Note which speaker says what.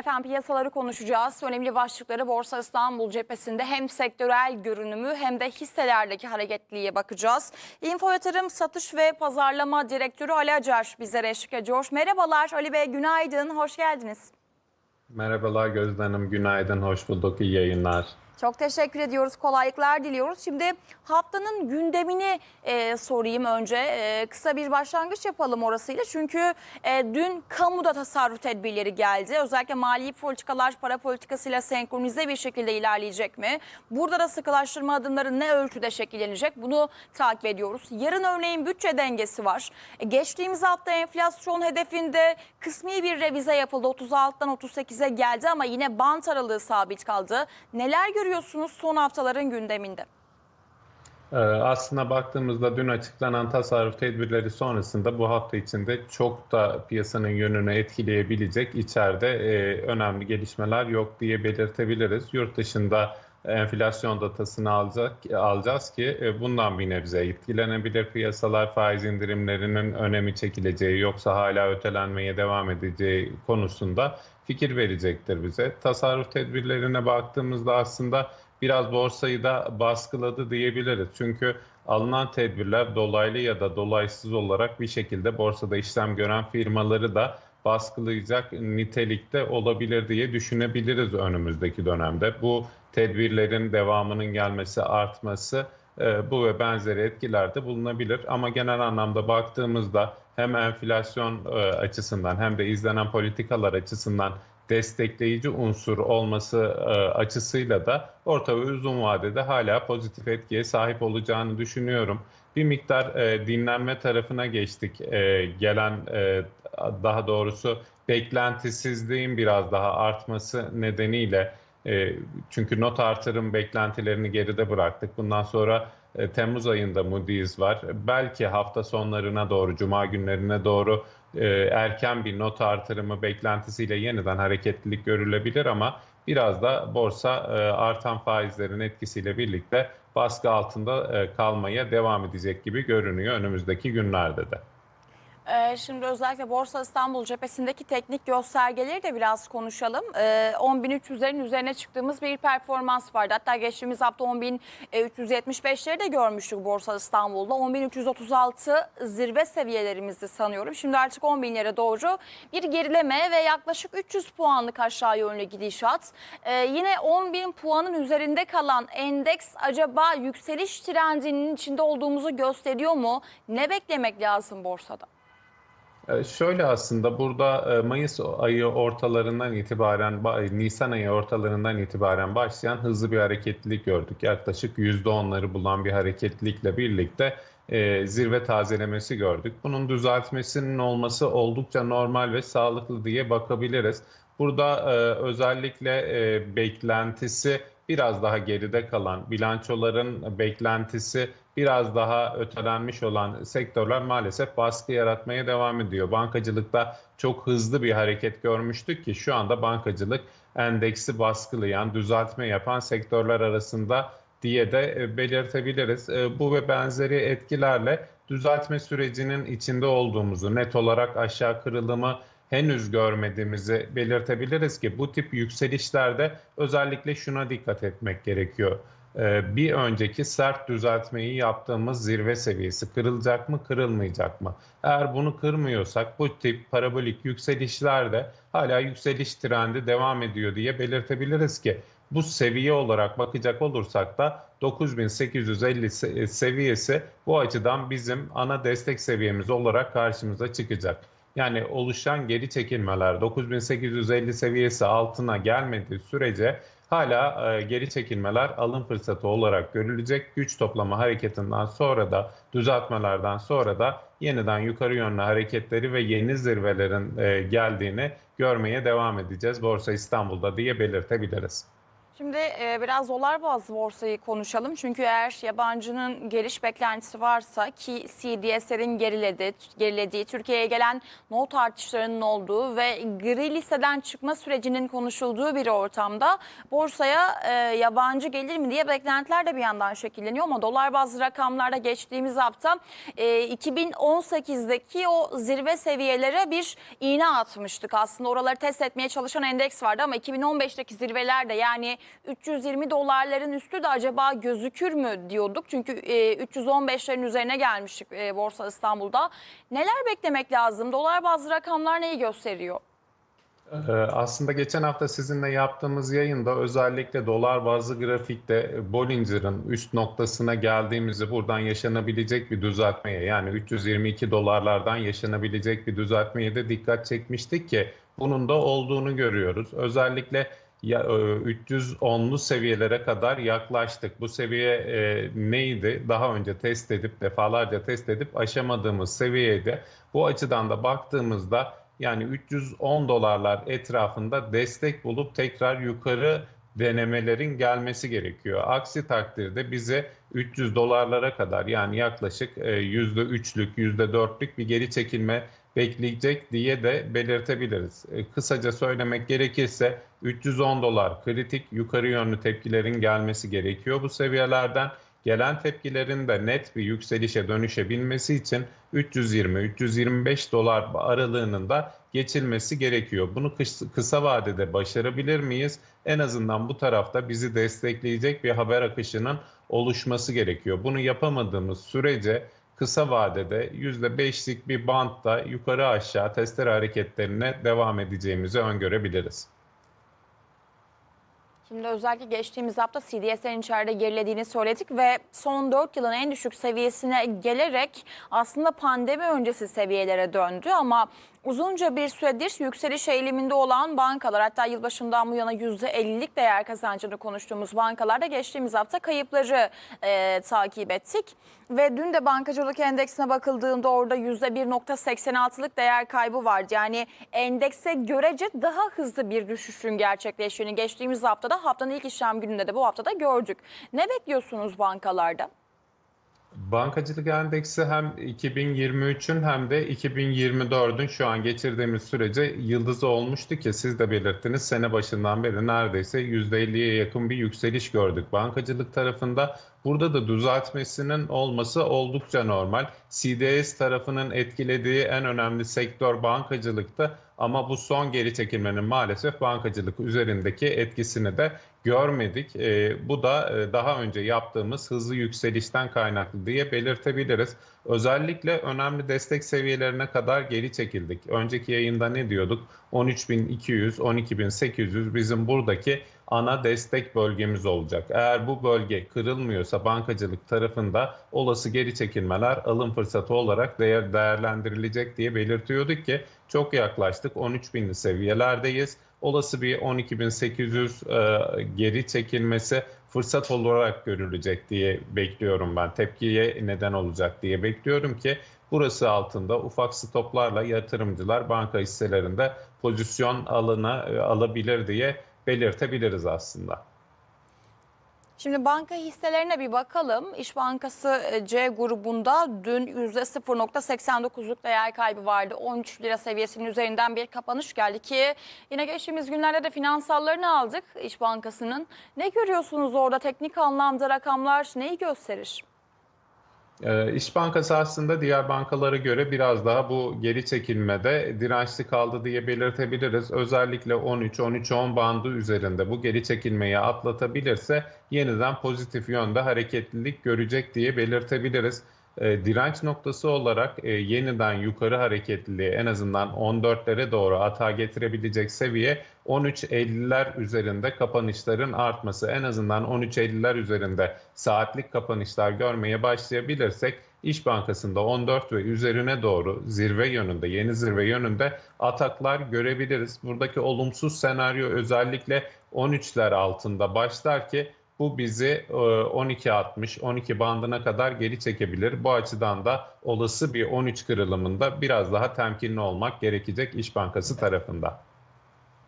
Speaker 1: Efendim piyasaları konuşacağız. Önemli başlıkları Borsa İstanbul cephesinde hem sektörel görünümü hem de hisselerdeki hareketliliğe bakacağız. Info Yatırım Satış ve Pazarlama Direktörü Ali Acar bizlere eşlik ediyor. Merhabalar Ali Bey, günaydın, hoş geldiniz.
Speaker 2: Merhabalar Gözde Hanım, günaydın, hoş bulduk, iyi yayınlar.
Speaker 1: Çok teşekkür ediyoruz. Kolaylıklar diliyoruz. Şimdi haftanın gündemini e, sorayım önce. E, kısa bir başlangıç yapalım orasıyla. Çünkü e, dün kamuda tasarruf tedbirleri geldi. Özellikle mali politikalar para politikasıyla senkronize bir şekilde ilerleyecek mi? Burada da sıkılaştırma adımları ne ölçüde şekillenecek? Bunu takip ediyoruz. Yarın örneğin bütçe dengesi var. E, geçtiğimiz hafta enflasyon hedefinde kısmi bir revize yapıldı. 36'dan 38'e geldi ama yine bant aralığı sabit kaldı. Neler görüyorsunuz son haftaların gündeminde?
Speaker 2: Ee, aslında baktığımızda dün açıklanan tasarruf tedbirleri sonrasında bu hafta içinde çok da piyasanın yönünü etkileyebilecek içeride e, önemli gelişmeler yok diye belirtebiliriz. Yurt dışında enflasyon datasını alacak, alacağız ki e, bundan bir nebze etkilenebilir piyasalar faiz indirimlerinin önemi çekileceği yoksa hala ötelenmeye devam edeceği konusunda fikir verecektir bize. Tasarruf tedbirlerine baktığımızda aslında biraz borsayı da baskıladı diyebiliriz. Çünkü alınan tedbirler dolaylı ya da dolaysız olarak bir şekilde borsada işlem gören firmaları da baskılayacak nitelikte olabilir diye düşünebiliriz önümüzdeki dönemde. Bu tedbirlerin devamının gelmesi, artması e, bu ve benzeri etkilerde bulunabilir. Ama genel anlamda baktığımızda hem enflasyon e, açısından hem de izlenen politikalar açısından destekleyici unsur olması e, açısıyla da orta ve uzun vadede hala pozitif etkiye sahip olacağını düşünüyorum. Bir miktar e, dinlenme tarafına geçtik. E, gelen daha doğrusu beklentisizliğin biraz daha artması nedeniyle çünkü not artırım beklentilerini geride bıraktık. Bundan sonra Temmuz ayında Moody's var. Belki hafta sonlarına doğru, cuma günlerine doğru e, erken bir not artırımı beklentisiyle yeniden hareketlilik görülebilir ama biraz da borsa e, artan faizlerin etkisiyle birlikte baskı altında e, kalmaya devam edecek gibi görünüyor önümüzdeki günlerde de.
Speaker 1: Ee, Şimdi özellikle Borsa İstanbul cephesindeki teknik göstergeleri de biraz konuşalım. Ee, 10.300'lerin üzerine çıktığımız bir performans vardı. Hatta geçtiğimiz hafta 10.375'leri de görmüştük Borsa İstanbul'da. 10.336 zirve seviyelerimizdi sanıyorum. Şimdi artık 10.000'lere doğru bir gerileme ve yaklaşık 300 puanlık aşağı yönlü gidişat. Ee, Yine 10.000 puanın üzerinde kalan endeks acaba yükseliş trendinin içinde olduğumuzu gösteriyor mu? Ne beklemek lazım borsada?
Speaker 2: Ee, Şöyle aslında burada e, Mayıs ayı ortalarından itibaren, ba- Nisan ayı ortalarından itibaren başlayan hızlı bir hareketlilik gördük. Yaklaşık %10'ları bulan bir hareketlilikle birlikte e, zirve tazelemesi gördük. Bunun düzeltmesinin olması oldukça normal ve sağlıklı diye bakabiliriz. Burada e, özellikle beklentisi biraz daha geride kalan, bilançoların beklentisi biraz daha ötelenmiş olan sektörler maalesef baskı yaratmaya devam ediyor. Bankacılıkta çok hızlı bir hareket görmüştük ki şu anda bankacılık endeksi baskılayan, düzeltme yapan sektörler arasında diye de e, belirtebiliriz. E, Bu ve benzeri etkilerle düzeltme sürecinin içinde olduğumuzu, net olarak aşağı kırılımı henüz görmediğimizi belirtebiliriz ki bu tip yükselişlerde özellikle şuna dikkat etmek gerekiyor. Ee, Bir önceki sert düzeltmeyi yaptığımız zirve seviyesi kırılacak mı, kırılmayacak mı? Eğer bunu kırmıyorsak bu tip parabolik yükselişlerde hala yükseliş trendi devam ediyor diye belirtebiliriz ki bu seviye olarak bakacak olursak da 9850 se- seviyesi bu açıdan bizim ana destek seviyemiz olarak karşımıza çıkacak. Yani oluşan geri çekilmeler 9850 seviyesi altına gelmediği sürece hala e, geri çekilmeler alım fırsatı olarak görülecek. Güç toplama hareketinden sonra da düzeltmelerden sonra da yeniden yukarı yönlü hareketleri ve yeni zirvelerin e, geldiğini görmeye devam edeceğiz Borsa İstanbul'da diye belirtebiliriz.
Speaker 1: Şimdi e, biraz dolar bazlı borsayı konuşalım. Çünkü eğer yabancının geliş beklentisi varsa ki CDS'lerin geriledi, gerilediği, Türkiye'ye gelen not artışlarının olduğu ve gri listeden çıkma sürecinin konuşulduğu bir ortamda borsaya e, yabancı gelir mi diye beklentiler de bir yandan şekilleniyor. Ama dolar bazlı rakamlarda geçtiğimiz hafta e, 2018'deki o zirve seviyelere bir iğne atmıştık. Aslında oraları test etmeye çalışan endeks vardı ama 2015'teki zirvelerde yani 320 dolarların üstü de acaba gözükür mü diyorduk. Çünkü e, 315'lerin üzerine gelmiştik e, Borsa İstanbul'da. Neler beklemek lazım? Dolar bazlı rakamlar neyi gösteriyor?
Speaker 2: Ee, Aslında geçen hafta sizinle yaptığımız yayında özellikle dolar bazlı grafikte Bollinger'ın üst noktasına geldiğimizi buradan yaşanabilecek bir düzeltmeye yani 322 dolarlardan yaşanabilecek bir düzeltmeye de dikkat çekmiştik ki bunun da olduğunu görüyoruz. Özellikle ya, e, 310'lu seviyelere kadar yaklaştık. Bu seviye e, neydi? Daha önce test edip defalarca test edip aşamadığımız seviyeydi. Bu açıdan da baktığımızda yani 310 dolarlar etrafında destek bulup tekrar yukarı denemelerin gelmesi gerekiyor. Aksi takdirde bize 300 dolarlara kadar yani yaklaşık e, %3'lük, %4'lük bir geri çekilme bekleyecek diye de belirtebiliriz. E, Kısaca söylemek gerekirse 310 dolar kritik yukarı yönlü tepkilerin gelmesi gerekiyor bu seviyelerden. Gelen tepkilerin de net bir yükselişe dönüşebilmesi için 320-325 dolar aralığının da geçilmesi gerekiyor. Bunu kıs- kısa vadede başarabilir miyiz? En azından bu tarafta bizi destekleyecek bir haber akışının oluşması gerekiyor. Bunu yapamadığımız sürece kısa vadede %5'lik bir bantta yukarı aşağı testere hareketlerine devam edeceğimizi öngörebiliriz.
Speaker 1: Şimdi özellikle geçtiğimiz hafta CDS'lerin içeride gerilediğini söyledik ve son 4 yılın en düşük seviyesine gelerek aslında pandemi öncesi seviyelere döndü. Ama uzunca bir süredir yükseliş eğiliminde olan bankalar hatta yılbaşından bu yana %50'lik değer kazancını konuştuğumuz bankalarda geçtiğimiz hafta kayıpları e, takip ettik. Ve dün de bankacılık endeksine bakıldığında orada %1.86'lık değer kaybı vardı. Yani endekse görece daha hızlı bir düşüşün gerçekleştiğini geçtiğimiz haftada haftanın ilk işlem gününde de bu haftada gördük. Ne bekliyorsunuz bankalarda?
Speaker 2: Bankacılık endeksi hem 2023'ün hem de 2024'ün şu an geçirdiğimiz sürece yıldızı olmuştu ki siz de belirttiniz. Sene başından beri neredeyse %50'ye yakın bir yükseliş gördük bankacılık tarafında. Burada da düzeltmesinin olması oldukça normal. CDS tarafının etkilediği en önemli sektör bankacılıktı ama bu son geri çekilmenin maalesef bankacılık üzerindeki etkisini de görmedik. E, bu da e, daha önce yaptığımız hızlı yükselişten kaynaklı diye belirtebiliriz. Özellikle önemli destek seviyelerine kadar geri çekildik. Önceki yayında ne diyorduk? 13.200, 12.800 bizim buradaki ana destek bölgemiz olacak. Eğer bu bölge kırılmıyorsa bankacılık tarafında olası geri çekilmeler alım fırsatı olarak değer değerlendirilecek diye belirtiyorduk ki çok yaklaştık 13.000'li seviyelerdeyiz. Olası bir 12.800 e, geri çekilmesi fırsat olarak görülecek diye bekliyorum ben. Tepkiye neden olacak diye bekliyorum ki burası altında ufak stoplarla yatırımcılar banka hisselerinde pozisyon alına e, alabilir diye belirtebiliriz aslında.
Speaker 1: Şimdi banka hisselerine bir bakalım. İş Bankası e, C grubunda dün %0.89'luk değer kaybı vardı. 13 lira seviyesinin üzerinden bir kapanış geldi ki yine geçtiğimiz günlerde de finansallarını aldık İş Bankası'nın. Ne görüyorsunuz orada teknik anlamda rakamlar neyi gösterir?
Speaker 2: Ee, İş Bankası aslında diğer bankalara göre biraz daha bu geri çekilmede dirençli kaldı diye belirtebiliriz. Özellikle 13-13-10 bandı üzerinde bu geri çekilmeyi atlatabilirse yeniden pozitif yönde hareketlilik görecek diye belirtebiliriz. E, direnç noktası olarak e, yeniden yukarı hareketliliği en azından 14'lere doğru atağa getirebilecek seviye 13.50'ler üzerinde kapanışların artması. En azından 13.50'ler üzerinde saatlik kapanışlar görmeye başlayabilirsek İş Bankası'nda 14 ve üzerine doğru zirve yönünde, yeni zirve yönünde ataklar görebiliriz. Buradaki olumsuz senaryo özellikle 13'ler altında başlar ki bu bizi 12.60-12 bandına kadar geri çekebilir. Bu açıdan da olası bir 13 kırılımında biraz daha temkinli olmak gerekecek İş Bankası tarafında.